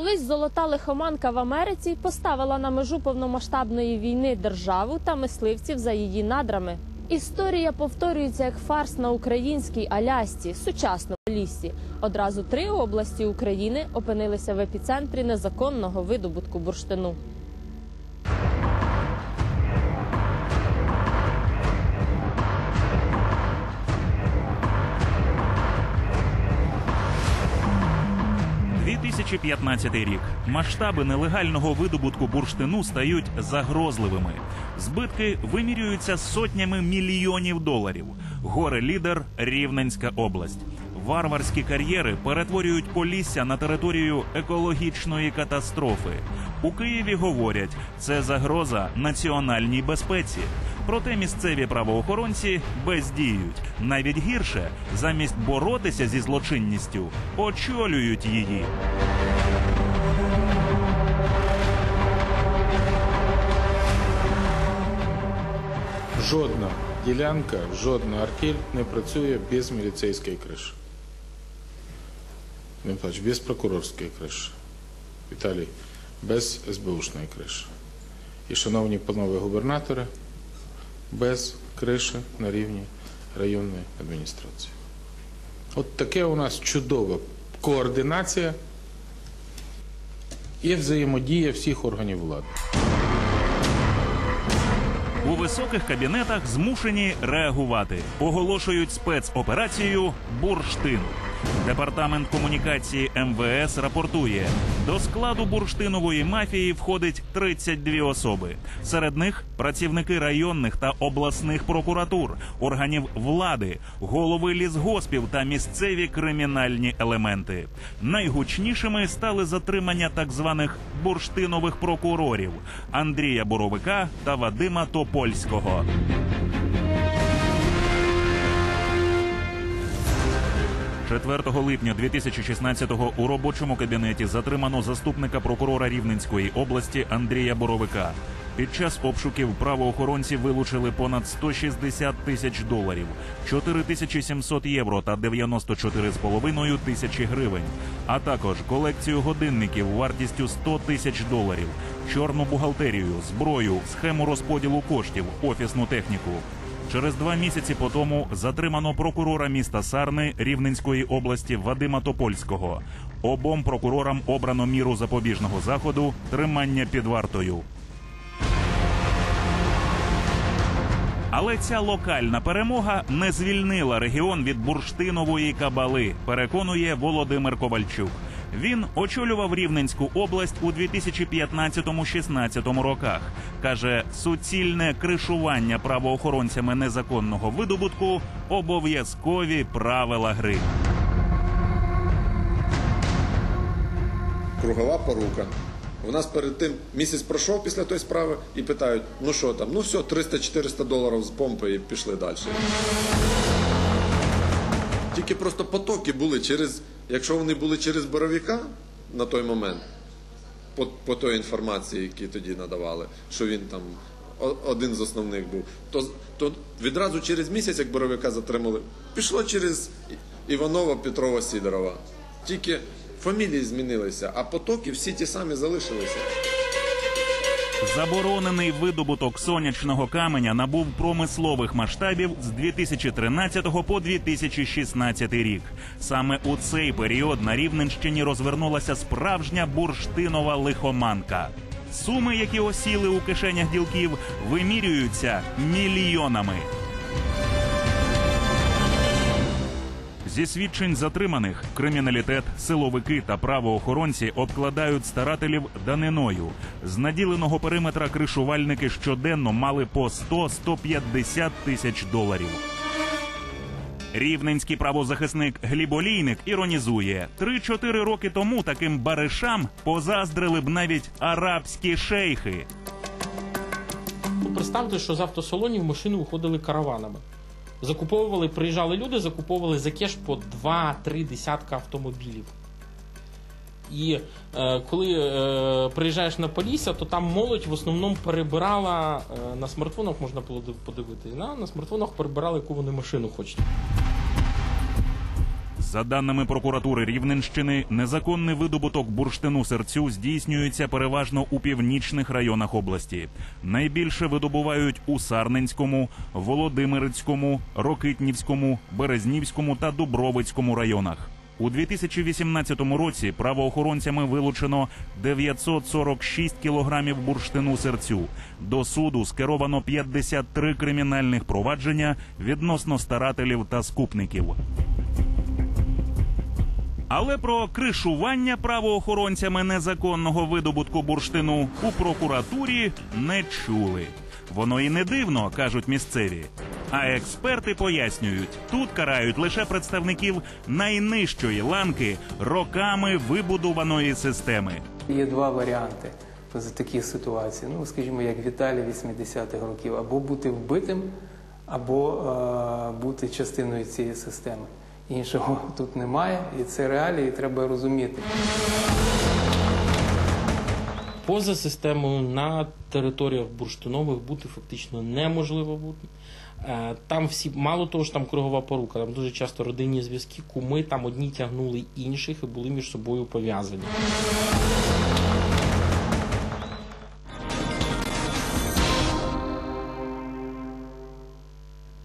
Колись золота лихоманка в Америці поставила на межу повномасштабної війни державу та мисливців за її надрами. Історія повторюється як фарс на українській Алясці, сучасному лісі. Одразу три області України опинилися в епіцентрі незаконного видобутку бурштину. – 2015 рік. Масштаби нелегального видобутку бурштину стають загрозливими. Збитки вимірюються сотнями мільйонів доларів. Горе лідер Рівненська область. Варварські кар'єри перетворюють Полісся на територію екологічної катастрофи. У Києві говорять, це загроза національній безпеці. Проте місцеві правоохоронці бездіють. Навіть гірше, замість боротися зі злочинністю, очолюють її. Жодна ділянка, жодна артель не працює без міліцейської криші. Не плач, без прокурорської криші. Віталій, без СБУшної криші. І, шановні панове губернатори, без криші на рівні районної адміністрації. От таке у нас чудова координація і взаємодія всіх органів влади. Високих кабінетах змушені реагувати. Оголошують спецоперацію Бурштин. Департамент комунікації МВС рапортує: до складу бурштинової мафії входить 32 особи. Серед них працівники районних та обласних прокуратур, органів влади, голови лісгоспів та місцеві кримінальні елементи. Найгучнішими стали затримання так званих бурштинових прокурорів Андрія Боровика та Вадима Топольського. – 4 липня 2016-го у робочому кабінеті затримано заступника прокурора Рівненської області Андрія Боровика. Під час обшуків правоохоронці вилучили понад 160 тисяч доларів, 4 тисячі 700 євро та 94,5 тисячі гривень, а також колекцію годинників вартістю 100 тисяч доларів, чорну бухгалтерію, зброю, схему розподілу коштів, офісну техніку. Через два місяці по тому затримано прокурора міста Сарни Рівненської області Вадима Топольського. Обом прокурорам обрано міру запобіжного заходу тримання під вартою. Але ця локальна перемога не звільнила регіон від бурштинової кабали, переконує Володимир Ковальчук. Він очолював Рівненську область у 2015-16 роках. Каже, суцільне кришування правоохоронцями незаконного видобутку обов'язкові правила гри. кругова порука. У нас перед тим місяць пройшов після тої справи і питають: ну що там, ну все, 300-400 доларів з помпи і пішли далі. Тільки просто потоки були через, якщо вони були через боровіка на той момент, по, по той інформації, які тоді надавали, що він там один з основних був, то, то відразу через місяць, як боровика затримали, пішло через Іванова, Петрова, Сідорова. Тільки фамілії змінилися, а потоки всі ті самі залишилися. Заборонений видобуток сонячного каменя набув промислових масштабів з 2013 по 2016 рік. Саме у цей період на Рівненщині розвернулася справжня бурштинова лихоманка. Суми, які осіли у кишенях ділків, вимірюються мільйонами. Зі свідчень затриманих криміналітет, силовики та правоохоронці обкладають старателів даниною. З наділеного периметра кришувальники щоденно мали по 100-150 тисяч доларів. Рівненський правозахисник Гліб Олійник іронізує: 3-4 роки тому таким баришам позаздрили б навіть арабські шейхи. Представте, що з автосалонів машини виходили караванами. Закуповували, приїжджали люди, закуповували за кеш по 2-3 десятка автомобілів. І е, коли е, приїжджаєш на Полісся, то там молодь в основному перебирала е, на смартфонах, можна було подивитись, на, на смартфонах перебирали, яку вони машину хочуть. За даними прокуратури Рівненщини, незаконний видобуток бурштину серцю здійснюється переважно у північних районах області. Найбільше видобувають у Сарненському, Володимирецькому, Рокитнівському, Березнівському та Дубровицькому районах. У 2018 році правоохоронцями вилучено 946 кілограмів бурштину серцю. До суду скеровано 53 кримінальних провадження відносно старателів та скупників. Але про кришування правоохоронцями незаконного видобутку бурштину у прокуратурі не чули. Воно і не дивно, кажуть місцеві. А експерти пояснюють, тут карають лише представників найнижчої ланки роками вибудованої системи. Є два варіанти з таких ситуацій. Ну, скажімо, як Віталій 80-х років, або бути вбитим, або е, бути частиною цієї системи. Іншого тут немає, і це реалії, треба розуміти. Поза системою на територіях бурштинових бути фактично неможливо бути. Е, Там всі, мало того, що там кругова порука, там дуже часто родинні зв'язки, куми, там одні тягнули інших і були між собою пов'язані.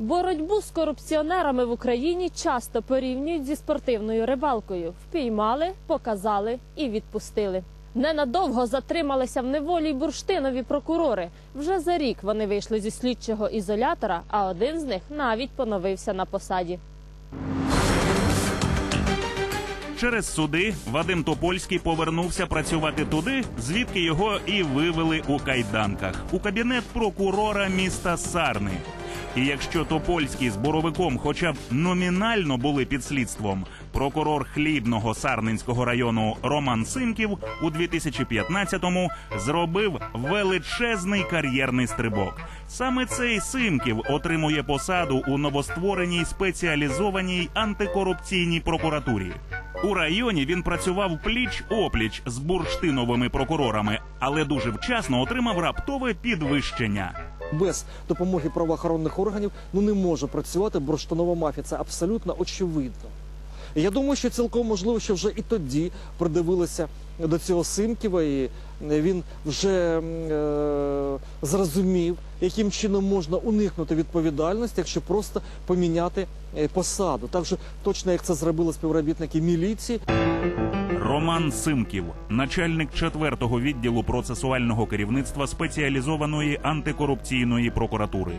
Боротьбу з корупціонерами в Україні часто порівнюють зі спортивною рибалкою. Впіймали, показали і відпустили. Ненадовго затрималися в неволі бурштинові прокурори. Вже за рік вони вийшли зі слідчого ізолятора, а один з них навіть поновився на посаді. Через суди Вадим Топольський повернувся працювати туди, звідки його і вивели у кайданках у кабінет прокурора міста Сарни. І якщо Топольський з боровиком, хоча б номінально були під слідством, прокурор хлібного Сарненського району Роман Симків у 2015-му зробив величезний кар'єрний стрибок. Саме цей Симків отримує посаду у новоствореній спеціалізованій антикорупційній прокуратурі. У районі він працював пліч опліч з бурштиновими прокурорами, але дуже вчасно отримав раптове підвищення. Без допомоги правоохоронних органів ну не може працювати бурштинова мафія. Це абсолютно очевидно. Я думаю, що цілком можливо, що вже і тоді придивилися до цього Симківа, і він вже е, зрозумів, яким чином можна уникнути відповідальності, якщо просто поміняти е, посаду. Так же точно як це зробили співробітники міліції. Роман Симків, начальник 4-го відділу процесуального керівництва спеціалізованої антикорупційної прокуратури.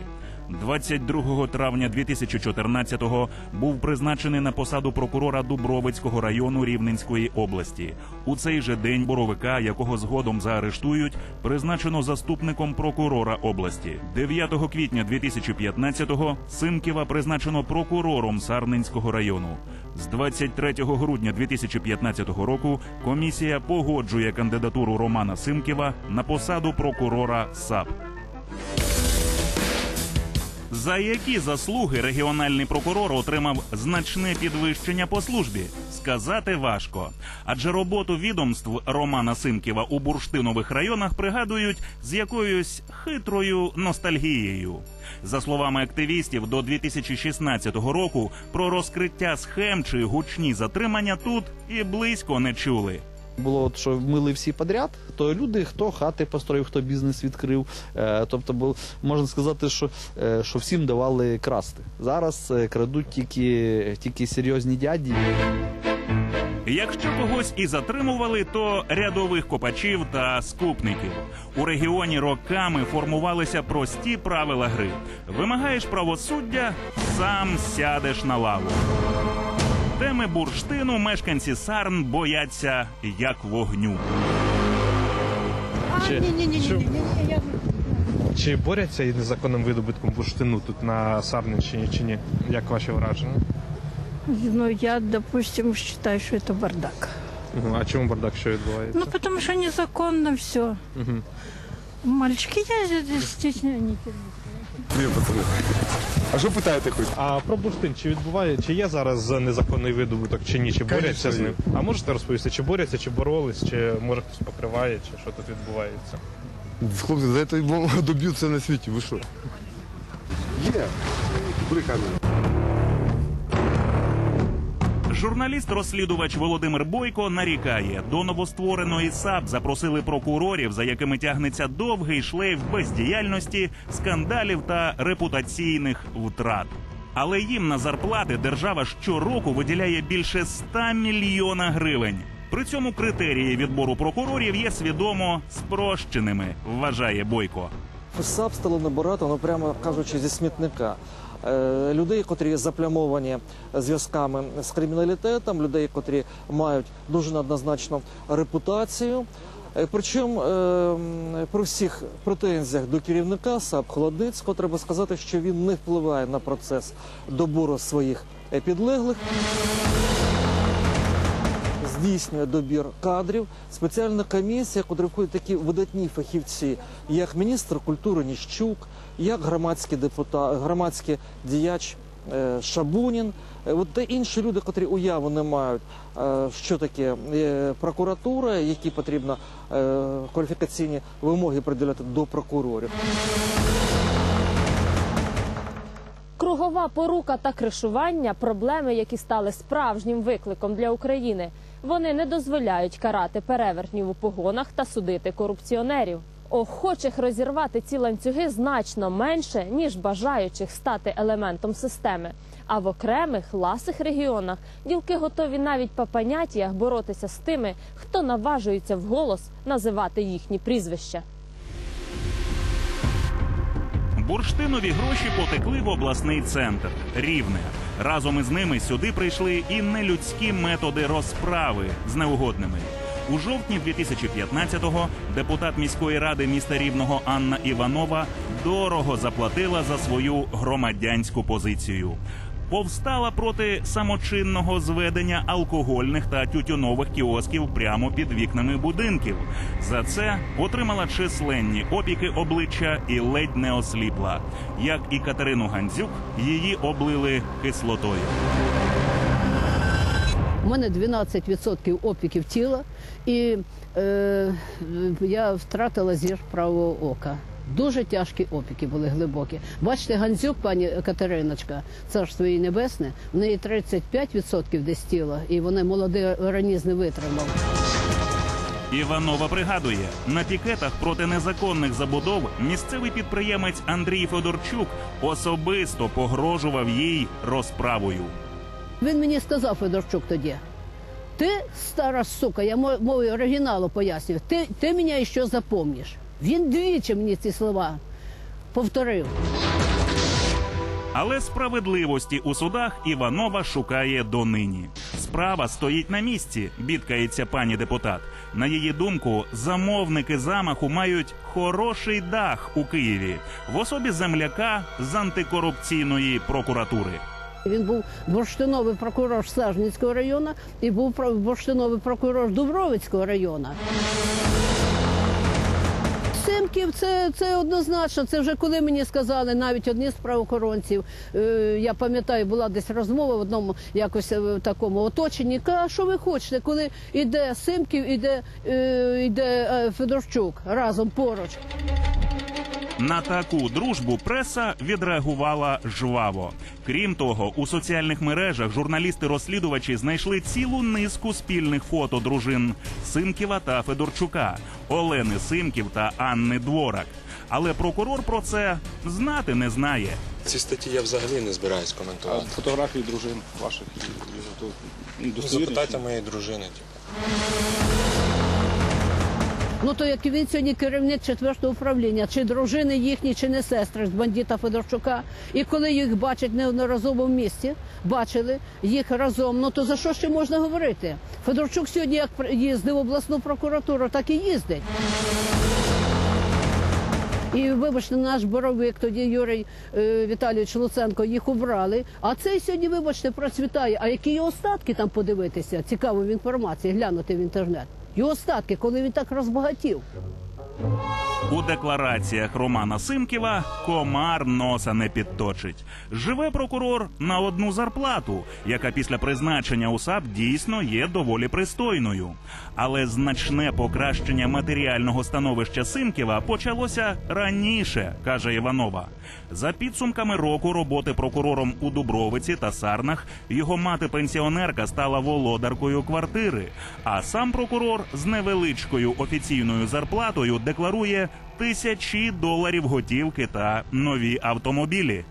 22 травня 2014-го був призначений на посаду прокурора Дубровицького району Рівненської області. У цей же день боровика, якого згодом заарештують, призначено заступником прокурора області. 9 квітня 2015-го Симківа призначено прокурором Сарненського району. З 23 грудня 2015 року комісія погоджує кандидатуру Романа Симківа на посаду прокурора САП. За які заслуги регіональний прокурор отримав значне підвищення по службі? Сказати важко. Адже роботу відомств Романа Симківа у бурштинових районах пригадують з якоюсь хитрою ностальгією. За словами активістів, до 2016 року про розкриття схем чи гучні затримання тут і близько не чули. Було що мили всі подряд, то люди, хто хати построїв, хто бізнес відкрив. Е, тобто, можна сказати, що, е, що всім давали красти. Зараз е, крадуть тільки, тільки серйозні дяді. Якщо когось і затримували, то рядових копачів та скупників. У регіоні роками формувалися прості правила гри. Вимагаєш правосуддя, сам сядеш на лаву. Теми бурштину мешканці Сарн бояться як вогню. Чи, чи, чи борються із незаконним видобутком бурштину тут на Сарненщині чи ні? Як ваші враження? Ну, я, допустим, считаю, что это бардак. Мгм. А чому бардак що відбувається? Ну, потому что незаконно все. Мгм. Мальчики я ездят здесь, стесняются. А що питаєте хоч? А про бурштин чи відбуває, чи є зараз незаконний видобуток, чи ні? Чи борються з ним? А можете розповісти, чи борються, чи боролись, чи може хтось покриває, чи що тут відбувається? Хлопці, за це доб'ються на світі, ви що? Є. Бриками. Журналіст-розслідувач Володимир Бойко нарікає, до новоствореної САП запросили прокурорів, за якими тягнеться довгий шлейф бездіяльності, скандалів та репутаційних втрат. Але їм на зарплати держава щороку виділяє більше 100 мільйона гривень. При цьому критерії відбору прокурорів є свідомо спрощеними, вважає Бойко. САП стало набирати, ну прямо кажучи, зі смітника. Е, Людей, котрі заплямовані зв'язками з криміналітетом, людей, котрі мають дуже неоднозначну репутацію. Е, Причому е, при всіх претензіях до керівника САП Холодницького треба сказати, що він не впливає на процес добору своїх підлеглих здійснює добір кадрів. Спеціальна комісія, куди входять такі видатні фахівці, як міністр культури Ніщук, як громадський депутат, громадський діяч е, Шабунін. Е, От та інші люди, котрі уяву не мають, е, що таке прокуратура, які потрібно кваліфікаційні вимоги приділяти до прокурорів. Кругова порука та кришування проблеми, які стали справжнім викликом для України. Вони не дозволяють карати перевертнів у погонах та судити корупціонерів. Охочих розірвати ці ланцюги значно менше, ніж бажаючих стати елементом системи. А в окремих ласих регіонах ділки готові навіть по поняттях боротися з тими, хто наважується вголос називати їхні прізвища. Бурштинові гроші потекли в обласний центр Рівне. Разом із ними сюди прийшли і нелюдські методи розправи з неугодними. У жовтні 2015-го депутат міської ради міста Рівного Анна Іванова дорого заплатила за свою громадянську позицію. Повстала проти самочинного зведення алкогольних та тютюнових кіосків прямо під вікнами будинків. За це отримала численні опіки обличчя і ледь не осліпла. Як і Катерину Гандзюк, її облили кислотою. У мене 12% опіків тіла, і е, я втратила зір правого ока. Дуже тяжкі опіки були глибокі. Бачите, Гандзюк, пані Катериночка, царство її небесне, в неї 35% десь тіла, і вони молодий організм не витримав. Іванова пригадує, на пікетах проти незаконних забудов місцевий підприємець Андрій Федорчук особисто погрожував їй розправою. Він мені сказав, Федорчук, тоді. Ти, стара сука, я мо- мовою оригіналу пояснюю, ти, ти мене ще запомніш. Він двічі мені ці слова повторив. Але справедливості у судах Іванова шукає донині. Справа стоїть на місці, бідкається пані депутат. На її думку, замовники замаху мають хороший дах у Києві в особі земляка з антикорупційної прокуратури. Він був бурштиновий прокурор Сажницького району і був бурштиновий прокурор Дубровицького району. Симків це, це однозначно. Це вже коли мені сказали, навіть одні з правоохоронців. Е, я пам'ятаю, була десь розмова в одному якось е, в такому оточенні. Ка, що ви хочете, коли йде Симків, іде, е, іде е, Федорчук разом поруч. На таку дружбу преса відреагувала жваво. Крім того, у соціальних мережах журналісти-розслідувачі знайшли цілу низку спільних фото дружин Симківа та Федорчука, Олени Симків та Анни Дворак. Але прокурор про це знати не знає. Ці статті я взагалі не збираюсь коментувати. А фотографії дружин ваших і- і то, ну, достовірні Запитайте чи ні? моєї дружини. типу. Ну то як він сьогодні керівник четвертого управління, чи дружини їхні, чи не сестри з бандита Федорчука. І коли їх бачать неодноразово в місті, бачили їх разом. Ну то за що ще можна говорити? Федорчук сьогодні як їздив в обласну прокуратуру, так і їздить. І вибачте, наш боровик, тоді Юрій е, Віталійович Луценко їх убрали. А цей сьогодні, вибачте, процвітає. А які його остатки там подивитися? Цікаво в інформації, глянути в інтернет. Його остатки, коли він так розбагатів. У деклараціях Романа Симківа комар носа не підточить. Живе прокурор на одну зарплату, яка після призначення у САП дійсно є доволі пристойною. Але значне покращення матеріального становища Симківа почалося раніше, каже Іванова. За підсумками року роботи прокурором у Дубровиці та Сарнах його мати-пенсіонерка стала володаркою квартири. А сам прокурор з невеличкою офіційною зарплатою декларує тисячі доларів готівки та нові автомобілі.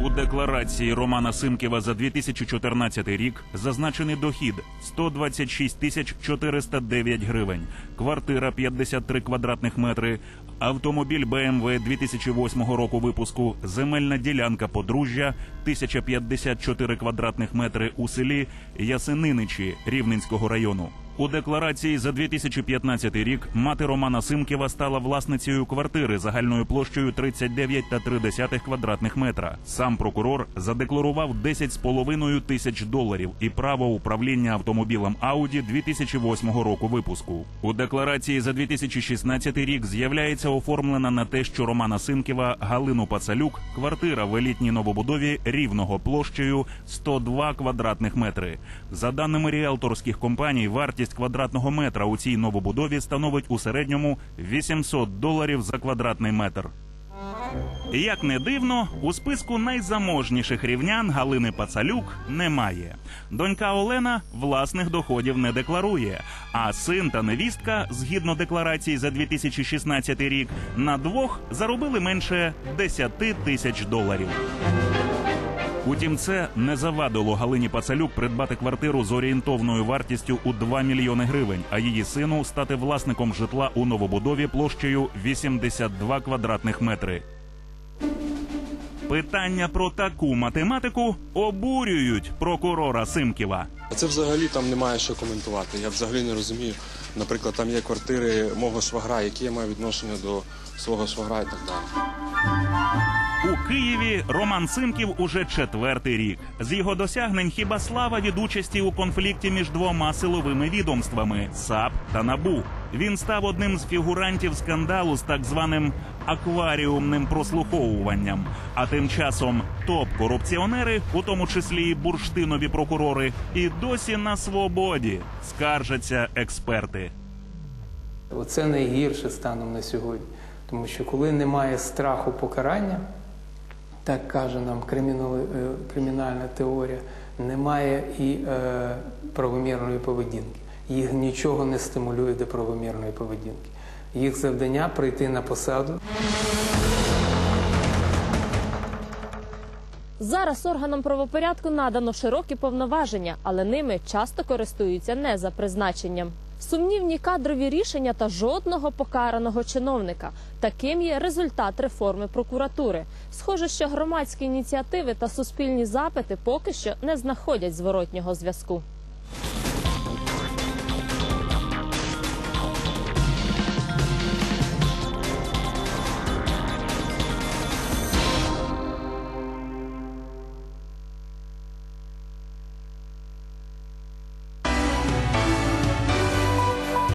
У декларації Романа Симківа за 2014 рік зазначений дохід 126 тисяч 409 гривень, квартира 53 квадратних метри, автомобіль BMW 2008 року випуску, земельна ділянка подружжя 1054 квадратних метри у селі Ясениничі Рівненського району. У декларації за 2015 рік мати Романа Симківа стала власницею квартири загальною площею 39,3 квадратних метра. Сам прокурор задекларував 10,5 тисяч доларів і право управління автомобілем Ауді 2008 року випуску. У декларації за 2016 рік з'являється оформлена на те, що Романа Симківа Галину Пацалюк квартира в елітній новобудові рівного площею 102 квадратних метри. За даними ріелторських компаній, вартість квадратного метра у цій новобудові становить у середньому 800 доларів за квадратний метр. Як не дивно, у списку найзаможніших рівнян Галини Пацалюк немає. Донька Олена власних доходів не декларує, а син та невістка, згідно декларації за 2016 рік, на двох заробили менше 10 тисяч доларів. Утім, це не завадило Галині Пацалюк придбати квартиру з орієнтовною вартістю у 2 мільйони гривень, а її сину стати власником житла у новобудові площею 82 квадратних метри. Питання про таку математику обурюють прокурора Симківа. А це взагалі там немає що коментувати. Я взагалі не розумію. Наприклад, там є квартири мого швагра, які я маю відношення до свого швагра і так далі. У Києві Роман Симків уже четвертий рік. З його досягнень хіба слава від участі у конфлікті між двома силовими відомствами САП та НАБУ. Він став одним з фігурантів скандалу з так званим акваріумним прослуховуванням. А тим часом топ-корупціонери, у тому числі і бурштинові прокурори, і досі на свободі скаржаться експерти. Оце найгірше станом на сьогодні. Тому що коли немає страху покарання, так каже нам е, кримінальна теорія, немає і е, правомірної поведінки. Їх нічого не стимулює до правомірної поведінки. Їх завдання прийти на посаду. Зараз органам правопорядку надано широкі повноваження, але ними часто користуються не за призначенням. Сумнівні кадрові рішення та жодного покараного чиновника. Таким є результат реформи прокуратури. Схоже, що громадські ініціативи та суспільні запити поки що не знаходять зворотнього зв'язку.